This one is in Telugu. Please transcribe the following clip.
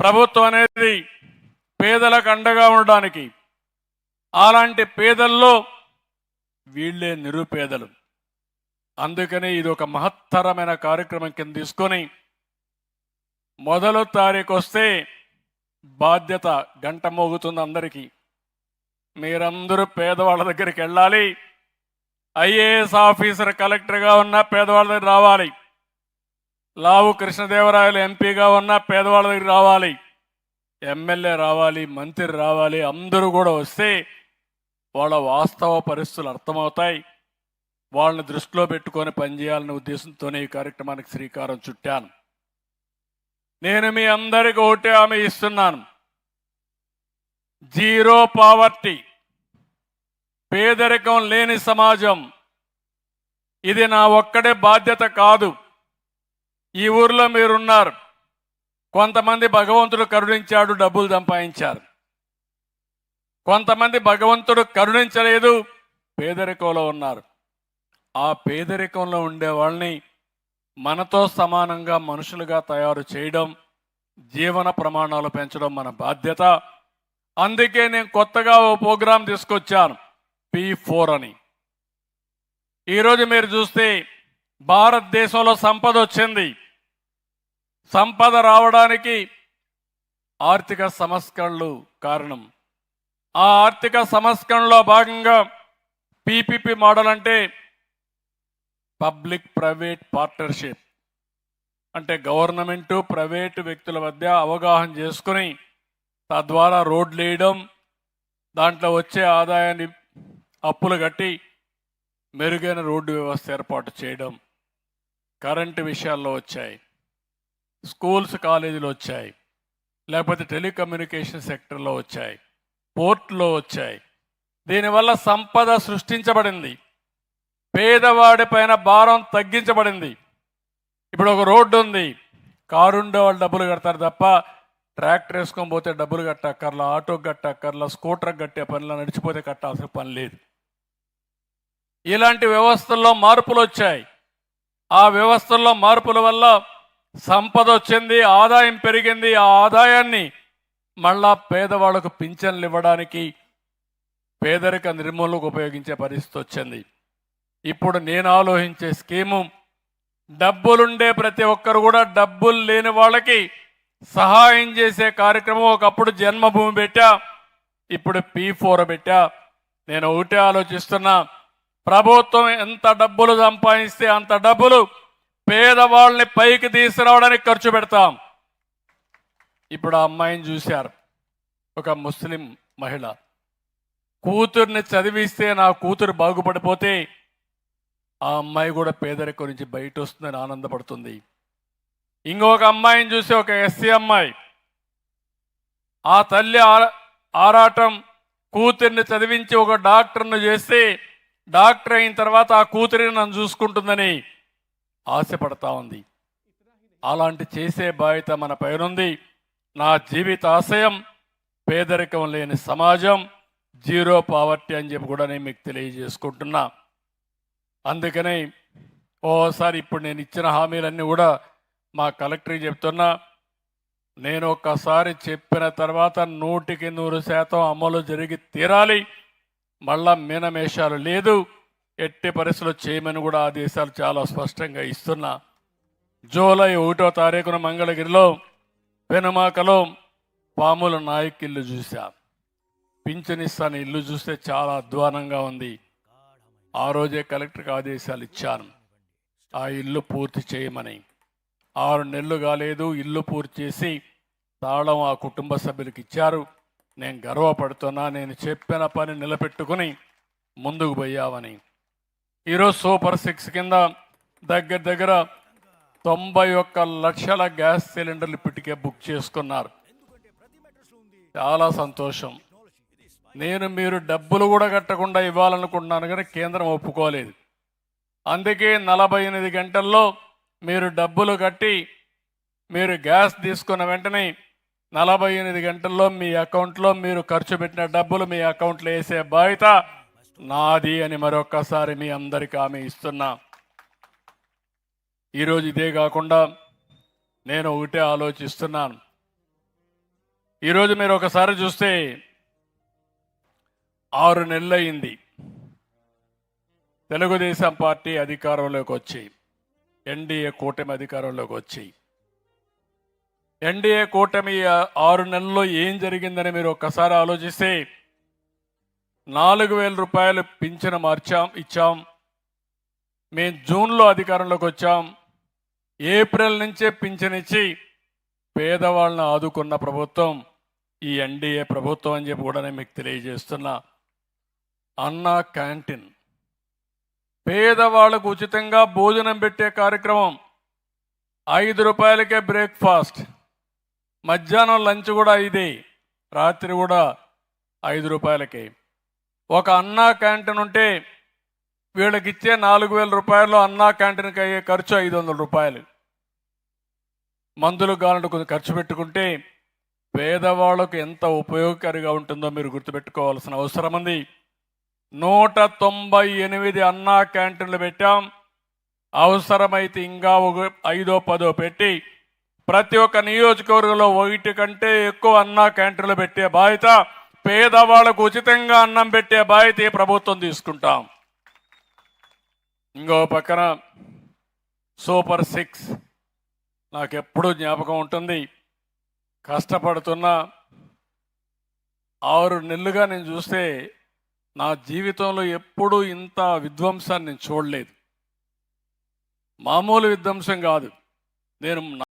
ప్రభుత్వం అనేది పేదలకు అండగా ఉండడానికి అలాంటి పేదల్లో వీళ్ళే నిరుపేదలు. అందుకని ఇది ఒక మహత్తరమైన కార్యక్రమం కింద తీసుకొని మొదలు తారీఖు వస్తే బాధ్యత గంట మోగుతుంది అందరికీ. మీరందరూ పేదవాళ్ళ దగ్గరికి వెళ్ళాలి. ఐఏఎస్ ఆఫీసర్ కలెక్టర్గా ఉన్న పేదవాళ్ళ దగ్గర రావాలి. లావు కృష్ణదేవరాయలు ఎంపీగా ఉన్న పేదవాళ్ళ దగ్గర రావాలి. ఎమ్మెల్యే రావాలి మంత్రి రావాలి అందరూ కూడా వస్తే వాళ్ళ వాస్తవ పరిస్థితులు అర్థమవుతాయి. వాళ్ళని దృష్టిలో పెట్టుకొని పనిచేయాలనే ఉద్దేశంతోనే ఈ కార్యక్రమానికి శ్రీకారం చుట్టాను. నేను మీ అందరికీ ఒకటే హామీ ఇస్తున్నాను. జీరో పావర్టీ పేదరికం లేని సమాజం. ఇది నా ఒక్కడే బాధ్యత కాదు. ఈ ఊర్లో మీరున్నారు. కొంతమంది భగవంతుడు కరుణించాడు డబ్బులు సంపాదించారు. కొంతమంది భగవంతుడు కరుణించలేదు పేదరికంలో ఉన్నారు. ఆ పేదరికంలో ఉండే వాళ్ళని మనతో సమానంగా మనుషులుగా తయారు చేయడం జీవన ప్రమాణాలు పెంచడం మన బాధ్యత. అందుకే నేను కొత్తగా ఓ ప్రోగ్రాం తీసుకొచ్చాను పి ఫోర్ అని. ఈరోజు మీరు చూస్తే భారతదేశంలో సంపద వచ్చింది. సంపద రావడానికి ఆర్థిక సంస్కరణలు కారణం. ఆ ఆర్థిక సంస్కరణలో భాగంగా పీపీపీ మోడల్ అంటే పబ్లిక్ ప్రైవేట్ పార్ట్నర్షిప్. అంటే గవర్నమెంటు ప్రైవేటు వ్యక్తుల మధ్య అవగాహన చేసుకుని తద్వారా రోడ్లు వేయడం దాంట్లో వచ్చే ఆదాయాన్ని అప్పులు కట్టి మెరుగైన రోడ్డు వ్యవస్థ ఏర్పాటు చేయడం కరెంటు విషయాల్లో వచ్చాయి. స్కూల్స్ కాలేజీలు వచ్చాయి. లేకపోతే టెలికమ్యూనికేషన్ సెక్టర్లో వచ్చాయి. పోర్ట్లో వచ్చాయి. దీనివల్ల సంపద సృష్టించబడింది. పేదవాడి పైన భారం తగ్గించబడింది. ఇప్పుడు ఒక రోడ్డు ఉంది. కారు ఉండే వాళ్ళు డబ్బులు కడతారు తప్ప ట్రాక్టర్ వేసుకొని పోతే డబ్బులు కట్టక్కర్లా ఆటో కట్టక్కర్లా స్కూటర్ కట్టే పనిలో నడిచిపోతే కట్టాల్సిన పని లేదు. ఇలాంటి వ్యవస్థల్లో మార్పులు వచ్చాయి. ఆ వ్యవస్థల్లో మార్పుల వల్ల సంపద వచ్చింది ఆదాయం పెరిగింది ఆ ఆదాయాన్ని మళ్ళా పేదవాళ్ళకు పింఛన్లు ఇవ్వడానికి పేదరిక నిర్మూలనకు ఉపయోగించే పరిస్థితి వచ్చింది. ఇప్పుడు నేను ఆలోచించే స్కీము డబ్బులుండే ప్రతి ఒక్కరు కూడా డబ్బులు లేని వాళ్ళకి సహాయం చేసే కార్యక్రమం ఒకప్పుడు జన్మభూమి పెట్టా ఇప్పుడు పీ ఫోర్ పెట్టా. నేను ఒకటే ఆలోచిస్తున్నా ప్రభుత్వం ఎంత డబ్బులు సంపాదిస్తే అంత డబ్బులు పేదవాళ్ళని పైకి తీసుకురావడానికి ఖర్చు పెడతాం. ఇప్పుడు ఆ అమ్మాయిని చూశారు. ఒక ముస్లిం మహిళ. కూతుర్ని చదివిస్తే నా కూతురు బాగుపడిపోతే ఆ అమ్మాయి కూడా పేదరికం నుంచి బయట వస్తుందని ఆనందపడుతుంది ఇంకొక అమ్మాయిని చూసి ఒక ఎస్సీ అమ్మాయి. ఆ తల్లి ఆరాటం కూతుర్ని చదివించి ఒక డాక్టర్ను చేస్తే డాక్టర్ అయిన తర్వాత ఆ కూతురిని నన్ను చూసుకుంటుందని ఆశపడతా ఉంది. అలాంటి చేసే బాధ్యత మన పైనుంది. నా జీవిత ఆశయం పేదరికం లేని సమాజం జీరో పావర్టీ అని చెప్పి కూడా నేను మీకు తెలియజేసుకుంటున్నా. అందుకనే ఓసారి ఇప్పుడు నేను ఇచ్చిన హామీలన్నీ కూడా మా కలెక్టర్కి చెప్తున్నా. నేను ఒక్కసారి చెప్పిన తర్వాత నూటికి నూరు శాతం అమలు జరిగి తీరాలి. మళ్ళా మీనమేషాలు లేదు. ఎట్టి పరిస్థితులు చేయమని కూడా ఆదేశాలు చాలా స్పష్టంగా ఇస్తున్నా. జూలై ఒకటో తారీఖున మంగళగిరిలో పెనుమాకలో పాముల నాయక్ ఇల్లు చూశా. పింఛనిస్తాను ఇల్లు చూస్తే చాలా అధ్వానంగా ఉంది. ఆ రోజే కలెక్టర్కి ఆదేశాలు ఇచ్చాను ఆ ఇల్లు పూర్తి చేయమని. ఆరు నెలలు కాలేదు ఇల్లు పూర్తి చేసి తాళం ఆ కుటుంబ సభ్యులకు ఇచ్చారు. నేను గర్వపడుతున్నా నేను చెప్పిన పని నిలబెట్టుకుని ముందుకు పోయామని. ఈరోజు సూపర్ సిక్స్ కింద దగ్గర దగ్గర తొంభై ఒక్క లక్షల గ్యాస్ సిలిండర్లు ఇప్పటికే బుక్ చేసుకున్నారు. చాలా సంతోషం. నేను మీరు డబ్బులు కూడా కట్టకుండా ఇవ్వాలనుకుంటున్నాను కానీ కేంద్రం ఒప్పుకోలేదు. అందుకే నలభై ఎనిమిది గంటల్లో మీరు డబ్బులు కట్టి మీరు గ్యాస్ తీసుకున్న వెంటనే నలభై ఎనిమిది గంటల్లో మీ అకౌంట్లో మీరు ఖర్చు పెట్టిన డబ్బులు మీ అకౌంట్లో వేసే బాధ్యత నాది అని మరొక్కసారి మీ అందరికీ ఆమె ఇస్తున్నా. ఈరోజు ఇదే కాకుండా నేను ఒకటే ఆలోచిస్తున్నాను. ఈరోజు మీరు ఒకసారి చూస్తే ఆరు నెలలు అయింది తెలుగుదేశం పార్టీ అధికారంలోకి వచ్చి ఎన్డీఏ కూటమి అధికారంలోకి వచ్చి. ఎన్డీఏ కూటమి ఆరు నెలల్లో ఏం జరిగిందని మీరు ఒక్కసారి ఆలోచిస్తే నాలుగు వేల రూపాయలు పింఛను మార్చాం ఇచ్చాం. మేము జూన్లో అధికారంలోకి వచ్చాం. ఏప్రిల్ నుంచే పింఛనిచ్చి పేదవాళ్ళని ఆదుకున్న ప్రభుత్వం ఈ ఎన్డీఏ ప్రభుత్వం అని చెప్పి కూడా నేను మీకు తెలియజేస్తున్నా. అన్నా క్యాంటీన్. పేదవాళ్ళకు ఉచితంగా భోజనం పెట్టే కార్యక్రమం. ఐదు రూపాయలకే బ్రేక్ఫాస్ట్. మధ్యాహ్నం లంచ్ కూడా ఇదే. రాత్రి కూడా ఐదు రూపాయలకే. ఒక అన్నా క్యాంటీన్ ఉంటే వీళ్ళకి ఇచ్చే నాలుగు వేల రూపాయలు అన్నా క్యాంటీన్కి అయ్యే ఖర్చు ఐదు వందల రూపాయలు. మందులు కావాలంటే కొంచెం ఖర్చు పెట్టుకుంటే పేదవాళ్ళకు ఎంత ఉపయోగకారిగా ఉంటుందో మీరు గుర్తుపెట్టుకోవాల్సిన అవసరం ఉంది. నూట తొంభై ఎనిమిది అన్నా క్యాంటీన్లు పెట్టాం. అవసరమైతే ఇంకా ఒక ఐదో పదో పెట్టి ప్రతి ఒక్క నియోజకవర్గంలో ఒకటి కంటే ఎక్కువ అన్నా క్యాంటీన్లు పెట్టే బాధ్యత పేదవాళ్ళకు ఉచితంగా అన్నం పెట్టే బాధ్యత ప్రభుత్వం తీసుకుంటాం. ఇంకో పక్కన సూపర్ సిక్స్. నాకు ఎప్పుడూ జ్ఞాపకం ఉంటుంది. కష్టపడుతున్న ఆరు నెలలుగా నేను చూస్తే నా జీవితంలో ఎప్పుడూ ఇంత విధ్వంసాన్ని నేను చూడలేదు. మామూలు విధ్వంసం కాదు. నేను